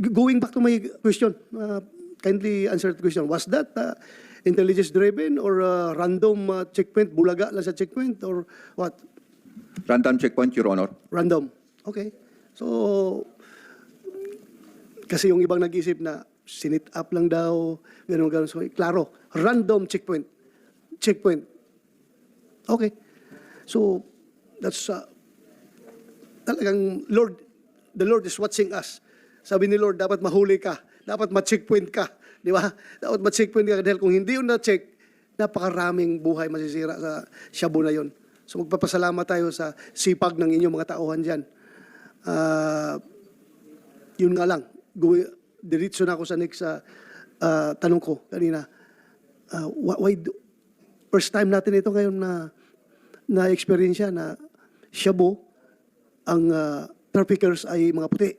going back to my question, uh, kindly answer the question. Was that uh, intelligence driven or uh, random uh, checkpoint, bulaga lang sa checkpoint or what? Random checkpoint, Your Honor. Random. Okay. So, kasi yung ibang nag-isip na sinit up lang daw, gano'n gano'n. So, klaro, random checkpoint. Checkpoint. Okay. So, that's, uh, talagang, Lord, the Lord is watching us. Sabi ni Lord, dapat mahuli ka. Dapat ma-checkpoint ka. Di ba? Dapat ma-checkpoint ka. Dahil kung hindi yun na-check, napakaraming buhay masisira sa shabu na yun. So magpapasalamat tayo sa sipag ng inyong mga tauhan dyan. Ah, yun nga lang, Gu- diretso na ako sa next ah, ah, tanong ko kanina. Wh- why do, first time natin ito ngayon na na experience na shabu ang ah, traffickers ay mga puti.